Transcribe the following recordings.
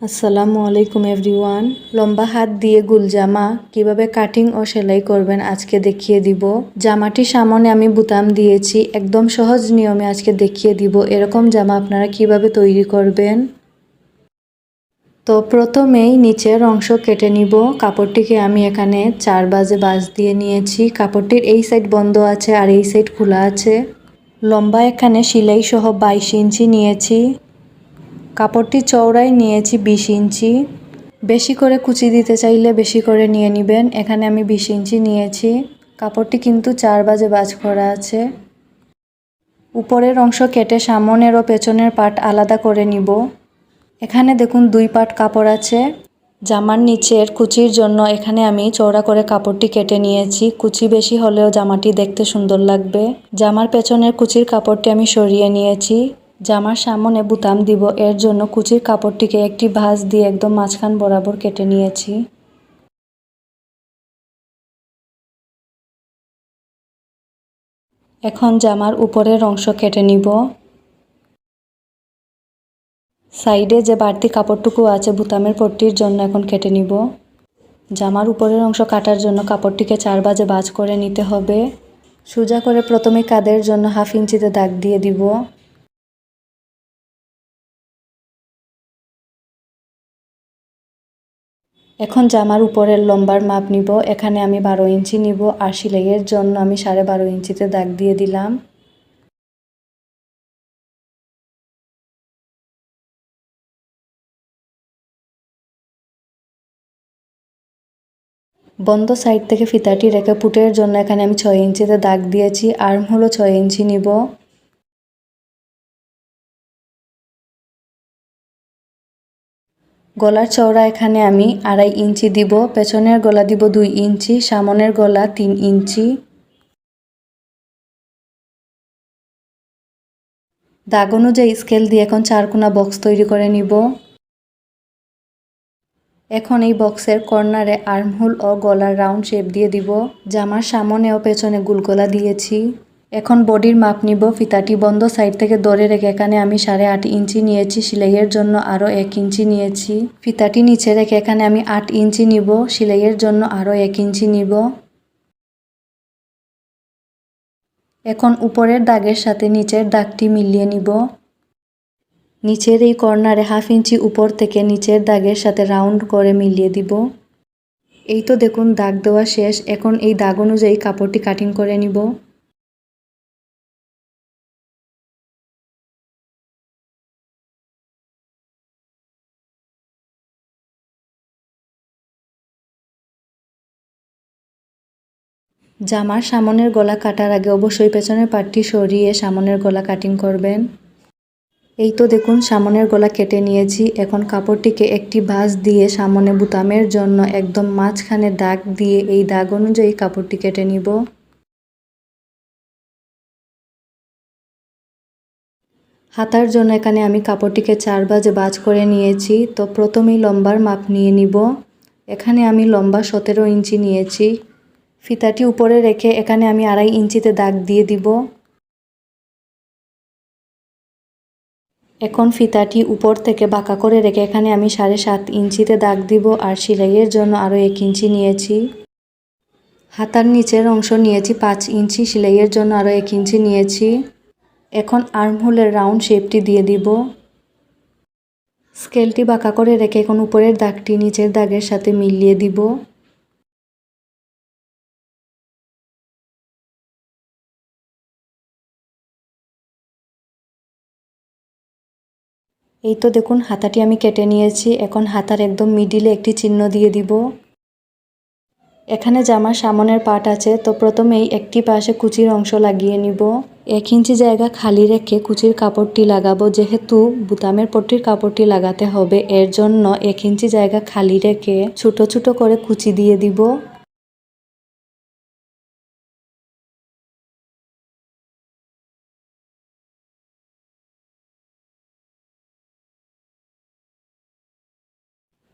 আসসালামু আলাইকুম এভরিওয়ান। লম্বা হাত দিয়ে গুল জামা কীভাবে কাটিং ও সেলাই করবেন আজকে দেখিয়ে দিব। জামাটির সামনে আমি বুতাম দিয়েছি, একদম সহজ নিয়মে আজকে দেখিয়ে দিব এরকম জামা আপনারা কীভাবে তৈরি করবেন। তো প্রথমেই নিচের অংশ কেটে নিব। কাপড়টিকে আমি এখানে চার বাজে বাজ দিয়ে নিয়েছি। কাপড়টির এই সাইড বন্ধ আছে আর এই সাইড খোলা আছে। লম্বা এখানে সেলাই সহ বাইশ ইঞ্চি নিয়েছি। কাপড়টি চওড়াই নিয়েছি বিশ ইঞ্চি। বেশি করে কুচি দিতে চাইলে বেশি করে নিয়ে নেবেন। এখানে আমি বিশ ইঞ্চি নিয়েছি। কাপড়টি কিন্তু চার বাজে বাজ করা আছে। উপরের অংশ কেটে সামনের ও পেছনের পাট আলাদা করে নিব। এখানে দেখুন দুই পাট কাপড় আছে। জামার নিচের কুচির জন্য এখানে আমি চওড়া করে কাপড়টি কেটে নিয়েছি। কুচি বেশি হলেও জামাটি দেখতে সুন্দর লাগবে। জামার পেছনের কুচির কাপড়টি আমি সরিয়ে নিয়েছি। জামার সামনে বুতাম দিব, এর জন্য কুচির কাপড়টিকে একটি ভাঁজ দিয়ে একদম মাঝখান বরাবর কেটে নিয়েছি। এখন জামার উপরের অংশ কেটে নিব। সাইডে যে বাড়তি কাপড়টুকু আছে বুতামের পট্টির জন্য এখন কেটে নিব। জামার উপরের অংশ কাটার জন্য কাপড়টিকে চার বাজে বাজ করে নিতে হবে। সোজা করে প্রথমে কাদের জন্য হাফ ইঞ্চিতে দাগ দিয়ে দিব। এখন জামার উপরের লম্বার মাপ নিব, এখানে আমি বারো ইঞ্চি নিব আর সিলাইয়ের জন্য আমি সাড়ে বারো ইঞ্চিতে দাগ দিয়ে দিলাম। বন্ধ সাইড থেকে ফিতাটি রেখে পুটের জন্য এখানে আমি ছয় ইঞ্চিতে দাগ দিয়েছি, আর্ম হলো ছয় ইঞ্চি নিব। গলার চওড়া এখানে আমি আড়াই ইঞ্চি দিব, পেছনের গলা দিব দুই ইঞ্চি, সামনের গলা তিন ইঞ্চি। দাগ অনুযায়ী স্কেল দিয়ে এখন চারকোনা বক্স তৈরি করে নিব। এখন এই বক্সের কর্নারে আর্মহোল ও গলার রাউন্ড শেপ দিয়ে দিব, জামার সামনে ও পেছনে গুলগোলা দিয়েছি। এখন বডির মাপ নিব, ফিতাটি বন্ধ, সাইড থেকে ধরে রেখে এখানে আমি সাড়ে আট ইঞ্চি নিয়েছি, সেলাইয়ের জন্য আরও এক ইঞ্চি নিয়েছি। ফিতাটি নিচে রেখে এখানে আমি আট ইঞ্চি নিব, সেলাইয়ের জন্য আরও এক ইঞ্চি নিব। এখন উপরের দাগের সাথে নিচের দাগটি মিলিয়ে নিব। নিচের এই কর্নারে হাফ ইঞ্চি উপর থেকে নিচের দাগের সাথে রাউন্ড করে মিলিয়ে দিব। এই তো দেখুন, দাগ দেওয়া শেষ। এখন এই দাগ অনুযায়ী কাপড়টি কাটিং করে নিব। জামার সামনের গলা কাটার আগে অবশ্যই পেছনের পাটটি সরিয়ে সামনের গলা কাটিং করবেন। এই তো দেখুন, সামনের গলা কেটে নিয়েছি। এখন কাপড়টিকে একটি ভাঁজ দিয়ে সামনে বুতামের জন্য একদম মাঝখানে দাগ দিয়ে এই দাগ অনুযায়ী কাপড়টি কেটে নিব। হাতার জন্য এখানে আমি কাপড়টিকে চার বাজে বাজ করে নিয়েছি। তো প্রথমেই লম্বার মাপ নিয়ে নিব। এখানে আমি লম্বা সতেরো ইঞ্চি নিয়েছি। ফিতাটি উপরে রেখে এখানে আমি আড়াই ইঞ্চিতে দাগ দিয়ে দিব। এখন ফিতাটি উপর থেকে বাঁকা করে রেখে এখানে আমি সাড়ে সাত ইঞ্চিতে দাগ দিব আর সেলাইয়ের জন্য আরও এক ইঞ্চি নিয়েছি। হাতার নিচের অংশ নিয়েছি পাঁচ ইঞ্চি, সেলাইয়ের জন্য আরও এক ইঞ্চি নিয়েছি। এখন আর্মহোলের রাউন্ড শেপটি দিয়ে দিব। স্কেলটি বাঁকা করে রেখে এখন উপরের দাগটি নিচের দাগের সাথে মিলিয়ে দিব। এই তো দেখুন, হাতাটি আমি কেটে নিয়েছি। এখন হাতার একদম মিডিলে একটি চিহ্ন দিয়ে দিব। এখানে জামার সামনের পাট আছে, তো প্রথমেই একটি পাশে কুচির অংশ লাগিয়ে নিব। এক ইঞ্চি জায়গা খালি রেখে কুচির কাপড়টি লাগাবো, যেহেতু বুতামের পট্টির কাপড়টি লাগাতে হবে, এর জন্য এক ইঞ্চি জায়গা খালি রেখে ছোট ছোট করে কুচি দিয়ে দিব।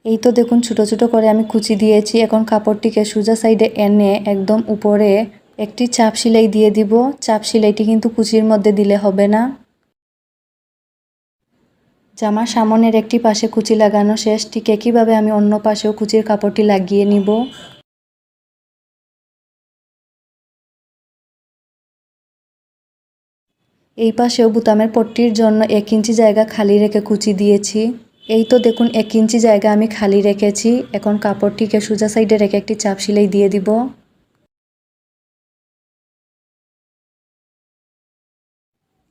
এই তো দেখুন, ছোট ছোট করে আমি কুচি দিয়েছি। এখন কাপড়টিকে সোজা সাইডে এনে একদম উপরে একটি চাপ সেলাই দিয়ে দিব। চাপ সেলাইটি কিন্তু কুচির মধ্যে দিলে হবে না। জামার সামনের একটি পাশে কুচি লাগানো শেষ। ঠিক একইভাবে আমি অন্য পাশেও কুচির কাপড়টি লাগিয়ে নিব। এই পাশেও বুতামের পট্টির জন্য এক ইঞ্চি জায়গা খালি রেখে কুচি দিয়েছি। এই তো দেখুন, এক ইঞ্চি জায়গা আমি খালি রেখেছি। এখন কাপড়টিকে সোজা সাইডে রেখে একটি চাপ সিলাই দিয়ে দিব।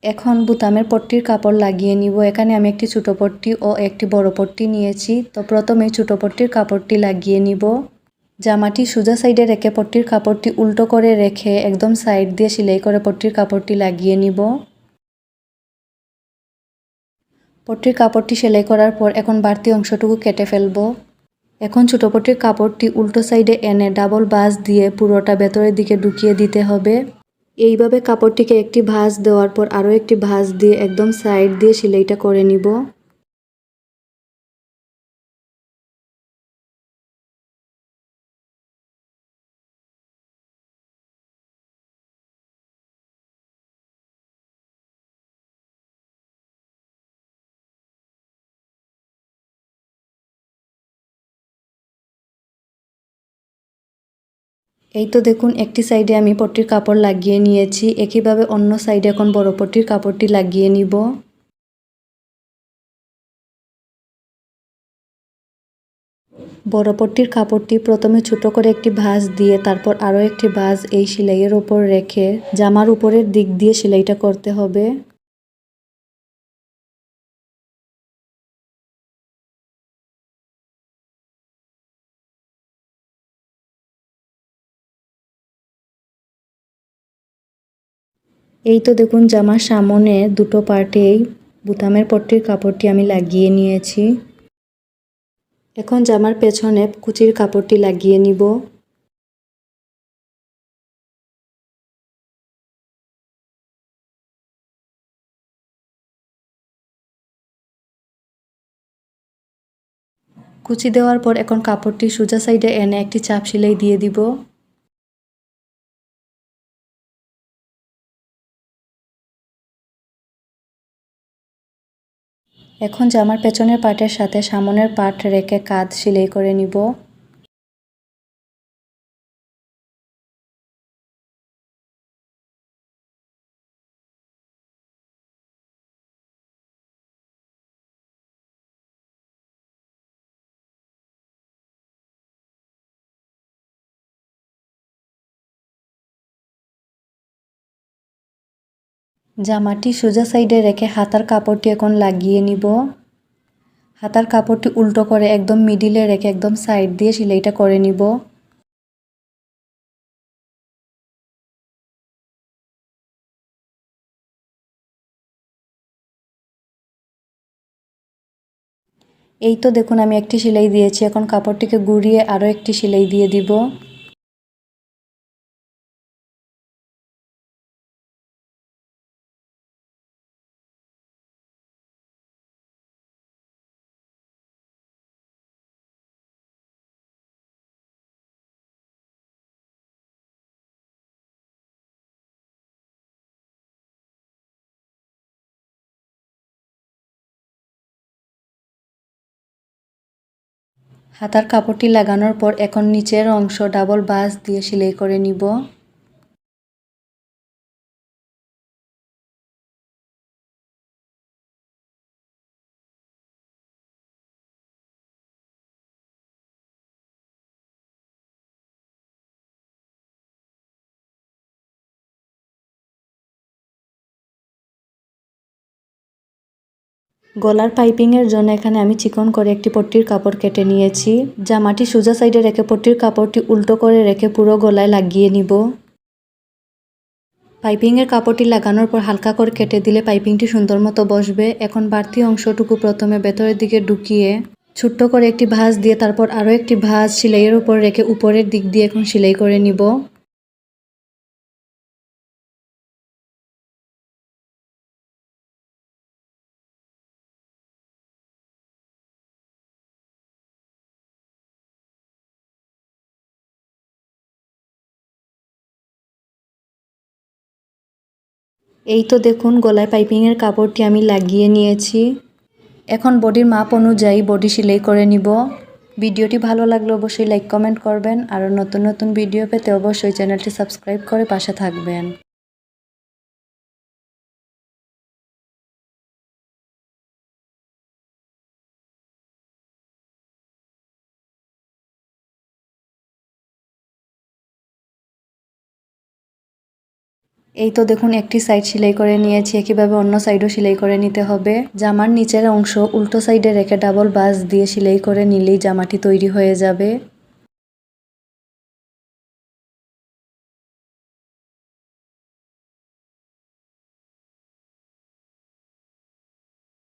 এখন বুতামের পট্টির কাপড় লাগিয়ে নিব। এখানে আমি একটি ছোটো পট্টি ও একটি বড় পট্টি নিয়েছি। তো প্রথমে ছোটো পট্টির কাপড়টি লাগিয়ে নিব। জামাটি সোজা সাইডে রেখে পট্টির কাপড়টি উল্টো করে রেখে একদম সাইড দিয়ে সেলাই করে পট্টির কাপড়টি লাগিয়ে নিব। পট্টির কাপড়টি সেলাই করার পর এখন বাড়তি অংশটুকু কেটে ফেলব। এখন ছোটো পট্টির কাপড়টি উল্টো সাইডে এনে ডাবল বাস দিয়ে পুরোটা ভেতরের দিকে ঢুকিয়ে দিতে হবে। এইভাবে কাপড়টিকে একটি ভাঁজ দেওয়ার পর আরও একটি ভাঁজ দিয়ে একদম সাইড দিয়ে সেলাইটা করে নিব। এই তো দেখুন, একটি সাইডে আমি পট্টির কাপড় লাগিয়ে নিয়েছি। একইভাবে অন্য সাইডে এখন বড় পট্টির কাপড়টি লাগিয়ে নিব। বড় পট্টির কাপড়টি প্রথমে ছোট করে একটি ভাঁজ দিয়ে, তারপর আরও একটি ভাঁজ এই সেলাইয়ের ওপর রেখে জামার উপরের দিক দিয়ে সেলাইটা করতে হবে। এই তো দেখুন জামার সামনে দুটো পার্টেই বুতামের পট্টির কাপড়টি আমি লাগিয়ে নিয়েছি। এখন জামার পেছনে কুচির কাপড়টি লাগিয়ে নিব। কুচি দেওয়ার পর এখন কাপড়টি সোজা সাইডে এনে একটি চাপ সেলাই দিয়ে দিব। এখন জামার পেছনের পাটের সাথে সামনের পাট রেখে কাঁধ সেলাই করে নিব। জামাটি সোজা সাইডে রেখে হাতার কাপড়টি এখন লাগিয়ে নিব। হাতার কাপড়টি উল্টো করে একদম মিডিলে রেখে একদম সাইড দিয়ে সেলাইটা করে নিব। এই তো দেখুন, আমি একটি সেলাই দিয়েছি। এখন কাপড়টিকে গুড়িয়ে আরও একটি সেলাই দিয়ে দিব। হাতার কাপড়টি লাগানোর পর এখন নিচের অংশ ডাবল বাস দিয়ে সেলাই করে নিব। গলার পাইপিংয়ের জন্য এখানে আমি চিকন করে একটি পট্টির কাপড় কেটে নিয়েছি। জামাটি সোজা সাইডে রেখে পট্টির কাপড়টি উল্টো করে রেখে পুরো গলায় লাগিয়ে নিব। পাইপিংয়ের কাপড়টি লাগানোর পর হালকা করে কেটে দিলে পাইপিংটি সুন্দর মতো বসবে। এখন বাড়তি অংশটুকু প্রথমে ভেতরের দিকে ঢুকিয়ে ছোট্ট করে একটি ভাঁজ দিয়ে তারপর আরও একটি ভাঁজ সেলাইয়ের উপর রেখে উপরের দিক দিয়ে এখন সেলাই করে নিব। এই তো দেখুন, গলায় পাইপিংয়ের কাপড়টি আমি লাগিয়ে নিয়েছি। এখন বডির মাপ অনুযায়ী বডি সেলাই করে নিব। ভিডিওটি ভালো লাগলে অবশ্যই লাইক, কমেন্ট করবেন। আর নতুন নতুন ভিডিও পেতে অবশ্যই চ্যানেলটি সাবস্ক্রাইব করে পাশে থাকবেন। এই তো দেখুন, একটি সাইড সেলাই করে নিয়েছি, একইভাবে অন্য সাইডও সেলাই করে নিতে হবে। জামার নিচের অংশ উল্টো সাইডে রেখে ডাবল বাস দিয়ে সেলাই করে নিলেই জামাটি তৈরি হয়ে যাবে।